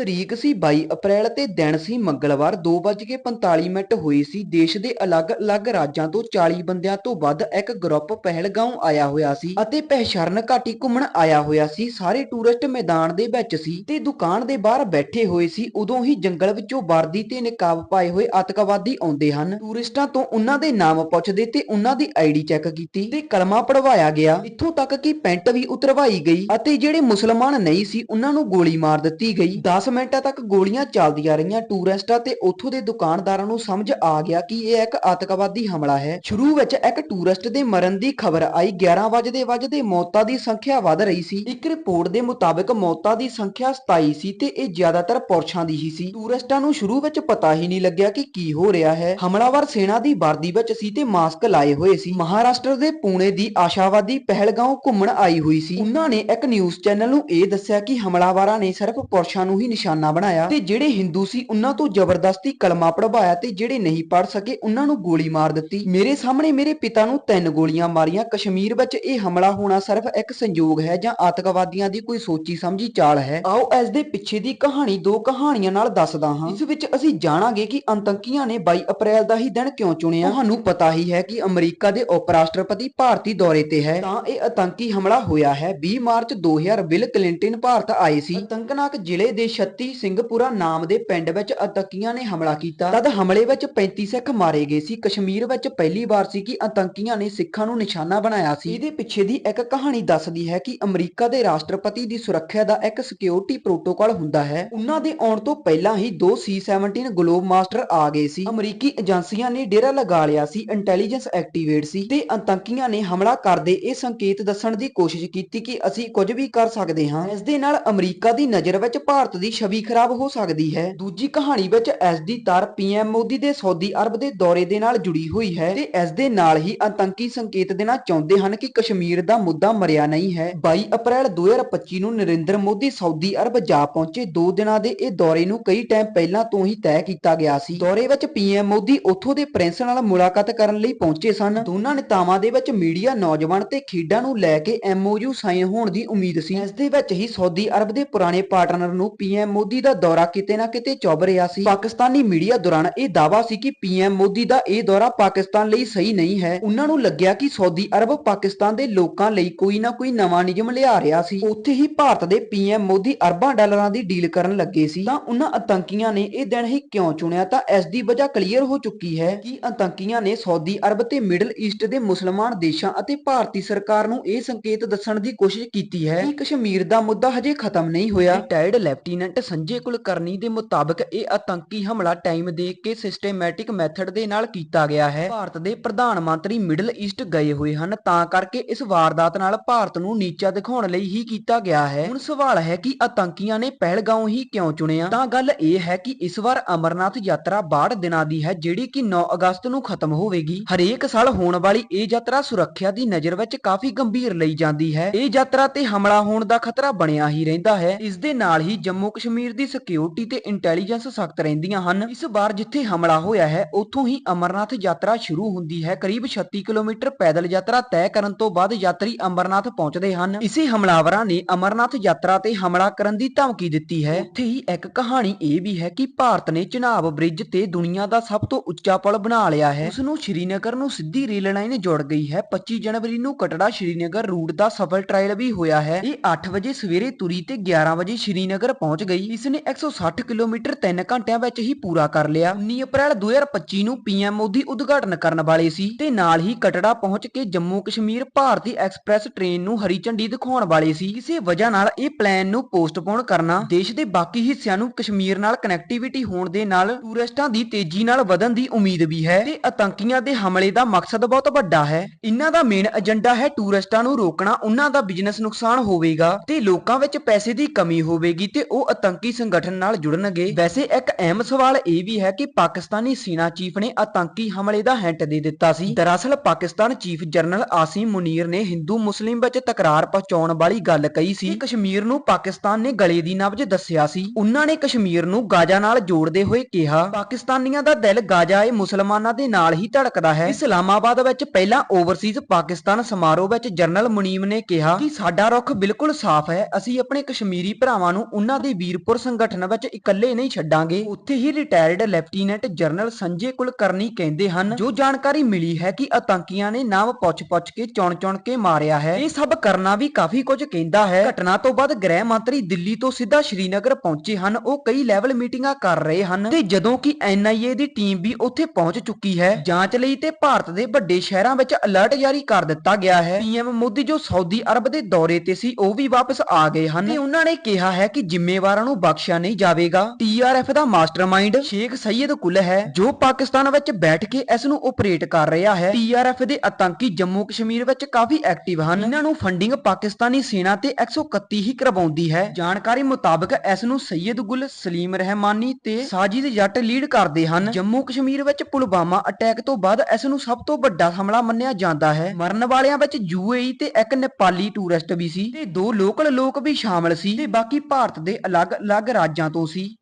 ਤਰੀਕ ਸੀ 22 ਅਪ੍ਰੈਲ ਤੇ ਦਿਨ ਸੀ ਮੰਗਲਵਾਰ 2:45 ਮਿੰਟ ਹੋਈ ਸੀ। ਦੇਸ਼ ਦੇ ਅਲੱਗ-ਅਲੱਗ ਰਾਜਾਂ ਤੋਂ 40 ਬੰਦਿਆਂ ਤੋਂ ਵੱਧ ਇੱਕ ਗਰੁੱਪ ਪਹਿਲਗਾਉਂ ਆਇਆ ਹੋਇਆ ਸੀ ਅਤੇ ਪਹਿਸ਼ਰਨ ਘਾਟੀ ਘੁੰਮਣ ਆਇਆ ਹੋਇਆ ਸੀ। ਸਾਰੇ ਟੂਰਿਸਟ ਮੈਦਾਨ ਦੇ ਵਿੱਚ ਸੀ ਤੇ ਦੁਕਾਨ ਦੇ ਬਾਹਰ ਬੈਠੇ ਹੋਏ ਸੀ। ਉਦੋਂ ਹੀ ਜੰਗਲ ਵਿੱਚੋਂ ਵਰਦੀ ਤੇ ਨਿਕਾਬ ਪਾਏ ਹੋਏ ਆਤੰਕਵਾਦੀ ਆਉਂਦੇ ਹਨ। ਟੂਰਿਸਟਾਂ ਤੋਂ ਉਹਨਾਂ ਦੇ ਨਾਮ ਪੁੱਛਦੇ ਤੇ ਉਹਨਾਂ ਦੀ ਆਈਡੀ ਚੈੱਕ ਕੀਤੀ ਤੇ ਕਲਮਾ ਪੜਵਾਇਆ ਗਿਆ। ਇੱਥੋਂ ਤੱਕ ਕਿ ਪੈਂਟ ਵੀ ਉਤਰਵਾਈ ਗਈ ਅਤੇ ਜਿਹੜੇ ਮੁਸਲਮਾਨ ਨਹੀਂ ਸੀ, ਉਹਨਾਂ ਨੂੰ ਗੋਲੀ ਮਾਰ ਦਿੱਤੀ ਗਈ। 10 ਮਿੰਟਾਂ ਤੱਕ ਗੋਲੀਆਂ ਚੱਲਦੀਆਂ ਰਹੀਆਂ ਟੂਰਿਸਟਾਂ ਤੇ ਉੱਥੋਂ ਦੇ ਦੁਕਾਨਦਾਰਾਂ ਨੂੰ ਸਮਝ ਆ ਗਿਆ ਕਿ ਇਹ ਇੱਕ ਆਤੰਕਵਾਦੀ ਹਮਲਾ ਹੈ। ਸ਼ੁਰੂ ਵਿੱਚ ਇੱਕ ਟੂਰਿਸਟ ਦੇ ਮਰਨ ਦੀ ਖਬਰ ਆਈ। 11 ਵਜੇ ਵਜਦੇ ਮੌਤਾਂ ਦੀ ਸੰਖਿਆ ਵੱਧ ਰਹੀ ਸੀ। ਇੱਕ ਰਿਪੋਰਟ ਦੇ ਮੁਤਾਬਕ ਮੌਤਾਂ ਦੀ ਸੰਖਿਆ 27 ਸੀ ਤੇ ਇਹ ਜ਼ਿਆਦਾਤਰ ਪੁਰਸ਼ਾਂ ਦੀ ਹੀ ਸੀ। ਟੂਰਿਸਟਾਂ ਨੂੰ ਸ਼ੁਰੂ ਵਿੱਚ ਪਤਾ ਹੀ ਨਹੀਂ ਲੱਗਿਆ ਕਿ ਕੀ ਹੋ ਰਿਹਾ ਹੈ। ਹਮਲਾਵਰ ਸੈਨਾ ਦੀ ਵਰਦੀ ਵਿੱਚ ਸੀ ਤੇ ਮਾਸਕ ਲਾਏ ਹੋਏ ਸੀ। ਮਹਾਰਾਸ਼ਟਰ ਦੇ ਪੁਣੇ ਦੀ ਆਸ਼ਾਵਾਦੀ ਪਹਿਲਗਾਉਂ ਘੁੰਮਣ ਆਈ ਹੋਈ ਸੀ। ਉਹਨਾਂ ਨੇ ਇੱਕ ਨਿਊਜ਼ ਚੈਨਲ ਨੂੰ ਇਹ ਦੱਸਿਆ ਕਿ ਹਮਲਾਵਰਾਂ ਨੇ ਸਿਰਫ ਪੁਰਸ਼ਾਂ ਨੂੰ ਹੀ ਨਿਸ਼ਾਨਾ ਬਣਾਇਆ ਤੇ ਜਿਹੜੇ ਹਿੰਦੂ ਸੀ ਉਹਨਾਂ ਤੋਂ ਜ਼ਬਰਦਸਤੀ ਕਲਮਾ ਪੜਵਾਇਆ ਤੇ ਜਿਹੜੇ ਨਹੀਂ ਪੜ ਸਕੇ ਉਹਨਾਂ ਨੂੰ ਗੋਲੀ ਮਾਰ ਦਿੱਤੀ। ਮੇਰੇ ਸਾਹਮਣੇ ਮੇਰੇ ਪਿਤਾ ਨੂੰ ਤਿੰਨ ਗੋਲੀਆਂ ਮਾਰੀਆਂ। ਕਸ਼ਮੀਰ ਵਿੱਚ ਇਹ ਹਮਲਾ ਹੋਣਾ ਸਿਰਫ ਇੱਕ ਸੰਯੋਗ ਹੈ ਜਾਂ ਆਤੰਕਵਾਦੀਆਂ ਦੀ ਕੋਈ ਸੋਚੀ ਸਮਝੀ ਚਾਲ ਹੈ? ਆਓ ਇਸ ਦੇ ਪਿੱਛੇ ਦੀ ਕਹਾਣੀ ਦੋ ਕਹਾਣੀਆਂ ਨਾਲ ਦੱਸਦਾ ਹਾਂ। ਇਸ ਵਿੱਚ ਅਸੀਂ ਜਾਣਾਂਗੇ ਕਿ ਆਤੰਕੀਆਂ ਨੇ 22 ਅਪ੍ਰੈਲ ਦਾ ਹੀ ਦਿਨ ਕਿਉਂ ਚੁਣਿਆ? ਤੁਹਾਨੂੰ ਪਤਾ ਹੀ ਹੈ ਕਿ ਅਮਰੀਕਾ ਦੇ ਉਪ ਰਾਸ਼ਟਰਪਤੀ ਭਾਰਤੀ ਦੌਰੇ ਤੇ ਹੈ। ਤਾਂ ਇਹ ਆਤੰਕੀ ਹਮਲਾ ਹੋਇਆ ਹੈ। 20 ਮਾਰਚ 2000 ਬਿਲ ਕਲਿੰਟਨ, ਭਾਰਤ ਆਏ ਸੀ। ਆਤੰਕਨਾਕ ਜ਼ਿਲ੍ਹੇ ਦੇ ਛੱਤੀ ਸਿੰਘਪੁਰਾ ਨਾਮ ਦੇ ਪਿੰਡ ਵਿੱਚ ਆਤੰਕੀਆਂ ਨੇ ਹਮਲਾ ਕੀਤਾ। ਤਦ ਹਮਲੇ ਵਿੱਚ 35 ਸਿੱਖ ਮਾਰੇ ਗਏ ਸੀ। ਕਸ਼ਮੀਰ ਵਿੱਚ ਪਹਿਲੀ ਵਾਰ ਸੀ ਕਿ ਆਤੰਕੀਆਂ ਨੇ ਸਿੱਖਾਂ ਨੂੰ ਨਿਸ਼ਾਨਾ ਬਣਾਇਆ ਸੀ। ਇਹਦੇ ਪਿੱਛੇ ਦੀ ਇੱਕ ਕਹਾਣੀ ਦੱਸਦੀ ਹੈ ਕਿ ਅਮਰੀਕਾ ਦੇ ਰਾਸ਼ਟਰਪਤੀ ਦੀ ਸੁਰੱਖਿਆ ਦਾ ਇੱਕ ਸਿਕਿਉਰਿਟੀ ਪ੍ਰੋਟੋਕਾਲ ਹੁੰਦਾ ਹੈ। ਉਹਨਾਂ ਦੇ ਆਉਣ ਤੋਂ ਪਹਿਲਾਂ ਹੀ ਦੋ C-17 ਗਲੋਬ ਮਾਸਟਰ ਆ ਗਏ ਸੀ। ਅਮਰੀਕੀ ਏਜੰਸੀਆਂ ਨੇ ਡੇਰਾ ਲਗਾ ਲਿਆ ਸੀ। ਇੰਟੈਲੀਜੈਂਸ ਐਕਟੀਵੇਟ ਸੀ ਤੇ ਆਤੰਕੀਆਂ ਨੇ ਹਮਲਾ ਕਰਦੇ ਇਹ ਸੰਕੇਤ ਦੱਸਣ ਦੀ ਕੋਸ਼ਿਸ਼ ਕੀਤੀ ਕਿ ਅਸੀਂ ਕੁਝ ਵੀ ਕਰ ਸਕਦੇ ਹਾਂ। ਇਸ ਦੇ ਨਾਲ ਅਮਰੀਕਾ ਦੀ ਨਜ਼ਰ ਵਿੱਚ ਭਾਰਤ ਦੀ ਛਵੀ ਖਰਾਬ ਹੋ ਸਕਦੀ ਹੈ। ਦੂਜੀ ਕਹਾਣੀ ਵਿੱਚ ਇਸ ਦੀ ਤਾਰ ਪੀਐਮ ਮੋਦੀ ਦੇ ਸਾਊਦੀ ਅਰਬ ਦੇ ਦੌਰੇ ਦੇ ਨਾਲ ਜੁੜੀ ਹੋਈ ਹੈ ਤੇ ਇਸ ਦੇ ਨਾਲ ਹੀ ਆਤੰਕੀ ਸੰਕੇਤ ਦੇਣਾ ਚਾਹੁੰਦੇ ਹਨ ਕਿ ਕਸ਼ਮੀਰ ਦਾ ਮੁੱਦਾ ਮਰਿਆ ਨਹੀਂ ਹੈ। 22 ਅਪ੍ਰੈਲ 2025 ਨੂੰ ਨਰਿੰਦਰ ਮੋਦੀ ਸਾਊਦੀ ਅਰਬ ਜਾ ਪਹੁੰਚੇ। ਦੋ ਦਿਨਾਂ ਦੇ ਇਹ ਦੌਰੇ ਨੂੰ ਕਈ ਟਾਈਮ ਪਹਿਲਾਂ ਤੋਂ ਹੀ ਤੈਅ ਕੀਤਾ ਗਿਆ ਸੀ। ਦੌਰੇ ਵਿੱਚ ਪੀਐਮ ਮੋਦੀ ਉੱਥੋਂ ਦੇ ਪ੍ਰਿੰਸ ਨਾਲ ਮੁਲਾਕਾਤ ਕਰਨ ਲਈ ਪਹੁੰਚੇ ਸਨ। ਦੋਨਾਂ ਨੇਤਾਵਾਂ ਦੇ ਵਿੱਚ ਮੀਡੀਆ ਨੌਜਵਾਨ ਤੇ ਖੇਡਾਂ ਨੂੰ ਲੈ ਕੇ ਐਮਓਯੂ ਸਾਈਨ ਹੋਣ ਦੀ ਉਮੀਦ ਸੀ। ਇਸ ਦੇ ਵਿੱਚ ਹੀ ਸਾਊਦੀ ਅਰਬ ਦੇ ਪੁਰਾਣੇ ਪਾਰਟਨਰ ਨੂੰ ਪੀਐਮ ਮੋਦੀ ਦਾ ਦੌਰਾ ਕਿਤੇ ਨਾ ਕਿਤੇ ਚੁੱਭ ਰਿਹਾ ਸੀ। ਪਾਕਿਸਤਾਨੀ ਮੀਡੀਆ ਦੌਰਾਨ ਇਹ ਦਾਅਵਾ ਸੀ ਕਿ ਪੀਐਮ ਮੋਦੀ ਦਾ ਇਹ ਦੌਰਾ ਪਾਕਿਸਤਾਨ ਲਈ ਸਹੀ ਨਹੀਂ ਹੈ। ਉਹਨਾਂ ਨੂੰ ਲੱਗਿਆ ਕਿ ਸਾਊਦੀ ਅਰਬ ਪਾਕਿਸਤਾਨ ਦੇ ਲੋਕਾਂ ਲਈ ਕੋਈ ਨਾ ਕੋਈ ਨਵਾਂ ਨਿਯਮ ਲਿਆ ਰਿਹਾ ਸੀ। ਉੱਥੇ ਹੀ ਭਾਰਤ ਦੇ ਪੀਐਮ ਮੋਦੀ ਅਰਬਾਂ ਡਾਲਰਾਂ ਦੀ ਡੀਲ ਕਰਨ ਲੱਗੇ ਸੀ। ਤਾਂ ਉਹਨਾਂ ਆਤੰਕੀਆਂ ਨੇ ਇਹ ਦਿਨ ਹੀ ਕਿਉਂ ਚੁਣਿਆ? ਤਾਂ ਇਸ ਦੀ ਵਜ੍ਹਾ ਕਲੀਅਰ ਹੋ ਚੁੱਕੀ ਹੈ ਕਿ ਆਤੰਕੀਆਂ ਨੇ ਸਾਊਦੀ ਅਰਬ ਤੇ ਮਿਡਲ ਈਸਟ ਦੇ ਮੁਸਲਮਾਨ ਦੇਸ਼ਾਂ ਅਤੇ ਭਾਰਤੀ ਸਰਕਾਰ ਨੂੰ ਇਹ ਸੰਕੇਤ ਦੱਸਣ ਦੀ ਕੋਸ਼ਿਸ਼ ਕੀਤੀ ਹੈ ਕਿ ਕਸ਼ਮੀਰ ਦਾ ਮੁੱਦਾ ਹਜੇ ਖਤਮ ਨਹੀਂ ਹੋਇਆ। ਰਿਟਾਇਰਡ ਲੈਫਟੀਨੈਂਟ ਸੰਜੇ ਕੁਲਕਰਨੀ ਦੇ ਮੁਤਾਬਕ ਇਹ ਆਤੰਕੀ ਹਮਲਾ ਟਾਈਮ ਦੇਖ ਕੇ ਸਿਸਟੇਮੈਟਿਕ ਮੈਥਡ ਦੇ ਨਾਲ ਕੀਤਾ ਗਿਆ ਹੈ। ਭਾਰਤ ਦੇ ਪ੍ਰਧਾਨ ਮੰਤਰੀ ਮਿਡਲ ਈਸਟ ਗਏ ਹੋਏ ਹਨ, ਤਾਂ ਕਰਕੇ ਇਸ ਵਾਰਦਾਤ ਨਾਲ ਭਾਰਤ ਨੂੰ ਨੀਚਾ ਦਿਖਾਉਣ ਲਈ ਹੀ ਕੀਤਾ ਗਿਆ ਹੈ। ਹੁਣ ਸਵਾਲ ਹੈ ਕਿ ਆਤੰਕੀਆਂ ਨੇ ਪਹਿਲਗਾਉਂ ਹੀ ਕਿਉਂ ਚੁਣਿਆ? ਤਾਂ ਗੱਲ ਇਹ ਹੈ ਕਿ ਇਸ ਵਾਰ ਅਮਰਨਾਥ ਯਾਤਰਾ 62 ਦਿਨਾਂ ਦੀ ਹੈ, ਜਿਹੜੀ ਕਿ 9 ਅਗਸਤ ਨੂੰ ਖਤਮ ਹੋਵੇਗੀ। ਹਰੇਕ ਸਾਲ ਹੋਣ ਵਾਲੀ ਇਹ ਯਾਤਰਾ ਸੁਰੱਖਿਆ ਦੀ ਨਜ਼ਰ ਵਿੱਚ ਕਾਫੀ ਗੰਭੀਰ ਲਈ ਜਾਂਦੀ ਹੈ। ਇਹ ਯਾਤਰਾ ਤੇ ਹਮਲਾ ਹੋਣ ਦਾ ਖਤਰਾ ਬਣਿਆ ਹੀ ਰਹਿੰਦਾ ਹੈ। ਇਸ ਦੇ ਨਾਲ ਹੀ ਜੰਮੂ ਕਸ਼ਮੀਰ ਦੀ ਸਿਕਿਉਰਿਟੀ ਤੇ ਇੰਟੈਲੀਜੈਂਸ ਸਖਤ ਰਹਿੰਦੀਆਂ ਹਨ। ਇਸ ਵਾਰ ਜਿੱਥੇ ਹਮਲਾ ਹੋਇਆ ਹੈ, ਉੱਥੋਂ ਹੀ ਅਮਰਨਾਥ ਯਾਤਰਾ ਸ਼ੁਰੂ ਹੁੰਦੀ ਹੈ। ਕਰੀਬ 36 ਕਿਲੋਮੀਟਰ ਪੈਦਲ ਯਾਤਰਾ ਤੈਅ ਕਰਨ ਤੋਂ ਬਾਅਦ ਯਾਤਰੀ ਅਮਰਨਾਥ ਪਹੁੰਚਦੇ ਹਨ। ਇਸੇ ਹਮਲਾਵਰਾਂ ਨੇ ਅਮਰਨਾਥ ਯਾਤਰਾ ਤੇ ਹਮਲਾ ਕਰਨ ਦੀ ਧਮਕੀ ਦਿੱਤੀ ਹੈ। ਉੱਥੇ ਹੀ ਇੱਕ ਕਹਾਣੀ ਇਹ ਵੀ ਹੈ ਕਿ ਭਾਰਤ ਨੇ ਚਨਾਬ ਬ੍ਰਿਜ ਤੇ ਦੁਨੀਆ ਦਾ ਸਭ ਤੋਂ ਉੱਚਾ ਪੁਲ ਬਣਾ ਲਿਆ ਹੈ। ਉਸ ਨੂੰ ਸ਼੍ਰੀਨਗਰ ਨੂੰ ਸਿੱਧੀ ਰੇਲ ਲਾਈਨ ਜੋੜ ਗਈ ਹੈ। 25 ਜਨਵਰੀ ਨੂੰ ਕਟੜਾ ਸ਼੍ਰੀਨਗਰ ਰੂਟ ਦਾ ਸਫਲ ਟ੍ਰਾਇਲ ਵੀ ਹੋਇਆ ਹੈ। ਇਹ 8 ਵਜੇ ਸਵੇਰੇ ਤੁਰੀ ਤੇ 11 ਵਜੇ ਸ਼੍ਰੀਨਗਰ ਪਹੁੰਚ ਗਈ। ਇਸ ਨੇ 160 ਕਿਲੋਮੀਟਰ 3 ਘੰਟਿਆਂ ਵਿੱਚ ਹੀ ਪੂਰਾ ਕਰ ਲਿਆ। 19 ਅਪ੍ਰੈਲ 2025 ਨੂੰ ਪੀਐਮ ਮੋਦੀ ਉਦਘਾਟਨ ਕਰਨ ਵਾਲੇ ਸੀ ਤੇ ਨਾਲ ਹੀ ਕਟੜਾ ਪਹੁੰਚ ਕੇ ਜੰਮੂ ਕਸ਼ਮੀਰ ਭਾਰਤੀ ਐਕਸਪ੍ਰੈਸ ਟ੍ਰੇਨ ਨੂੰ ਹਰੀ ਝੰਡੀ ਦਿਖਾਉਣ ਵਾਲੇ ਸੀ। ਕਿਸੇ ਵਜ੍ਹਾ ਨਾਲ ਇਹ ਪਲਾਨ ਨੂੰ ਪੋਸਟਪੋਨ ਕਰਨਾ ਦੇਸ਼ ਦੇ ਬਾਕੀ ਹਿੱਸਿਆਂ ਨੂੰ ਕਸ਼ਮੀਰ ਨਾਲ ਕਨੈਕਟੀਵਿਟੀ ਹੋਣ ਦੇ ਨਾਲ ਟੂਰਿਸਟਾਂ ਦੀ ਤੇਜ਼ੀ ਨਾਲ ਵਧਣ ਦੀ ਉਮੀਦ ਵੀ ਹੈ ਤੇ ਆਤੰਕੀਆਂ ਦੇ ਹਮਲੇ ਦਾ ਮਕਸਦ ਬਹੁਤ ਵੱਡਾ ਹੈ। ਇਹਨਾਂ ਦਾ ਮੇਨ ਏਜੰਡਾ ਹੈ ਟੂਰਿਸਟਾਂ ਨੂੰ ਰੋਕਣਾ। ਉਹਨਾਂ ਦਾ ਬਿਜ਼ਨਸ ਨੁਕਸਾਨ ਹੋਵੇਗਾ ਤੇ ਲੋਕਾਂ ਵਿੱਚ ਪੈਸੇ ਦੀ ਕਮੀ ਹੋਵੇਗੀ ਤੇ ਉਹ ਆਤੰਕੀ ਸੰਗਠਨ ਨਾਲ ਜੁੜਨਗੇ। ਵੈਸੇ ਇੱਕ ਅਹਿਮ ਸਵਾਲ ਇਹ ਵੀ ਹੈ ਕਿ ਪਾਕਿਸਤਾਨੀ ਸੀਨਾ ਚੀਫ ਨੇ ਆਤੰਕੀ ਹਮਲੇ ਦਾ ਹਿੰਟ ਦੇ ਦਿੱਤਾ ਸੀ। ਦਰਅਸਲ ਪਾਕਿਸਤਾਨ ਚੀਫ ਜਨਰਲ ਆਸਿਮ ਮੁਨੀਰ ਨੇ ਹਿੰਦੂ ਮੁਸਲਿਮ ਵਿੱਚ ਤਕਰਾਰ ਪਹੁੰਚਾਉਣ ਵਾਲੀ ਗੱਲ ਕਹੀ ਸੀ। ਕਿ ਕਸ਼ਮੀਰ ਨੂੰ ਪਾਕਿਸਤਾਨ ਨੇ ਗਲੇ ਦੀ ਨਬਜ ਦੱਸਿਆ ਸੀ। ਉਹਨਾਂ ਨੇ ਕਸ਼ਮੀਰ ਨੂੰ ਗਾਜ਼ਾ ਨਾਲ ਜੋੜਦੇ ਹੋਏ ਕਿਹਾ, ਪਾਕਿਸਤਾਨੀਆਂ ਦਾ ਦਿਲ ਗਾਜ਼ਾ ਏ, ਮੁਸਲਮਾਨਾਂ ਦੇ ਨਾਲ ਹੀ ਧੜਕਦਾ ਹੈ। ਇਸਲਾਮਾਬਾਦ ਵਿੱਚ ਪਹਿਲਾਂ ਓਵਰਸੀਜ਼ ਪਾਕਿਸਤਾਨ ਸਮਾਰੋਹ ਵਿੱਚ ਜਨਰਲ ਮੁਨੀਮ ਨੇ ਕਿਹਾ ਕਿ ਸਾਡਾ ਰੁਖ ਬਿਲਕੁਲ ਸਾਫ਼ ਹੈ। ਅਸੀਂ ਆਪਣੇ ਕਸ਼ਮੀਰੀ ਭਰਾਵਾਂ ਨੂੰ ਉਹਨਾਂ ਦੇ ਵੀਰਪੁਰ ਸੰਗਠਨ ਵਿੱਚ ਇਕੱਲੇ ਨਹੀਂ ਛੱਡਾਂਗੇ। ਉੱਥੇ ਹੀ retired lieutenant general Sanjay Kulkarni ਕਹਿੰਦੇ ਹਨ, ਜੋ ਜਾਣਕਾਰੀ ਮਿਲੀ ਹੈ ਕਿ ਆਤੰਕੀਆਂ ਨੇ ਨਾਮ ਪੁੱਛ-ਪੁੱਛ ਕੇ, ਚੁਣ-ਚੁਣ ਕੇ ਮਾਰਿਆ ਹੈ। ਇਹ ਸਭ ਕਰਨਾ ਵੀ ਕਾਫੀ ਕੁਝ ਕਹਿੰਦਾ ਹੈ। ਘਟਨਾ ਤੋਂ ਬਾਅਦ ਗ੍ਰਹਿ ਮੰਤਰੀ ਦਿੱਲੀ ਤੋਂ ਸਿੱਧਾ ਸ਼੍ਰੀਨਗਰ ਪਹੁੰਚੇ ਹਨ। ਉਹ ਕਈ ਲੈਵਲ ਮੀਟਿੰਗਾਂ ਕਰ ਰਹੇ ਹਨ ਤੇ ਜਦੋਂ ਕਿ ਐਨਆਈਏ ਦੀ ਟੀਮ ਵੀ ਉੱਥੇ ਪਹੁੰਚ ਚੁੱਕੀ ਹੈ। ਜਾਂਚ ਲਈ ਤੇ ਭਾਰਤ ਦੇ ਵੱਡੇ ਸ਼ਹਿਰਾਂ ਵਿੱਚ ਅਲਰਟ ਜਾਰੀ ਕਰ ਦਿੱਤਾ ਗਿਆ ਹੈ। ਪੀਐਮ ਮੋਦੀ ਜੋ ਸਾਊਦੀ ਅਰਬ ਦੇ ਦੌਰੇ ਤੇ ਸੀ, ਉਹ ਵੀ ਵਾਪਸ ਆ ਗਏ ਹਨ ਤੇ ਉਹਨਾਂ ਨੇ ਕਿਹਾ ਹੈ ਕਿ ਜਿੰਮੇਵਾਰ ਨੂੰ ਬਖਸ਼ਿਆ ਨਹੀਂ ਜਾਵੇਗਾ। ਟੀਆਰਐਫ ਦਾ ਮਾਸਟਰਮਾਈਂਡ ਸ਼ੇਖ ਸੈਯਦ ਕੁਲ ਹੈ, ਜੋ ਪਾਕਿਸਤਾਨ ਵਿੱਚ ਬੈਠ ਕੇ ਇਸ ਨੂੰ ਆਪਰੇਟ ਕਰ ਰਿਹਾ ਹੈ। ਟੀਆਰਐਫ ਦੇ ਆਤੰਕੀ ਜੰਮੂ ਕਸ਼ਮੀਰ ਵਿੱਚ ਕਾਫੀ ਐਕਟਿਵ ਹਨ। ਇਹਨਾਂ ਨੂੰ ਫੰਡਿੰਗ ਪਾਕਿਸਤਾਨੀ ਸੈਨਾ ਤੇ 131 ਹੀ ਕਰਵਾਉਂਦੀ ਹੈ। ਜਾਣਕਾਰੀ ਮੁਤਾਬਕ ਇਸ ਨੂੰ ਸੈਯਦ ਗੁਲ, ਸਲੀਮ ਰਹਿਮਾਨੀ ਤੇ ਸਾਜਿਦ ਜੱਟ ਲੀਡ ਕਰਦੇ ਹਨ। ਜੰਮੂ ਕਸ਼ਮੀਰ ਵਿੱਚ ਪੁਲਵਾਮਾ ਅਟੈਕ ਤੋਂ ਬਾਅਦ ਇਸ ਨੂੰ ਸਭ ਤੋਂ ਵੱਡਾ ਹਮਲਾ ਮੰਨਿਆ ਜਾਂਦਾ ਹੈ। ਮਰਨ ਵਾਲਿਆਂ ਵਿੱਚ ਯੂਏਈ ਤੇ ਇੱਕ ਨੇਪਾਲੀ ਟੂਰਿਸਟ ਵੀ ਸੀ ਤੇ ਦੋ ਲੋਕਲ ਲੋਕ ਵੀ ਸ਼ਾਮਲ ਸੀ ਤੇ ਬਾਕੀ ਭਾਰਤ ਦੇ ਅਲੱਗ-ਅਲੱਗ ਰਾਜਾਂ ਤੋਂ ਸੀ।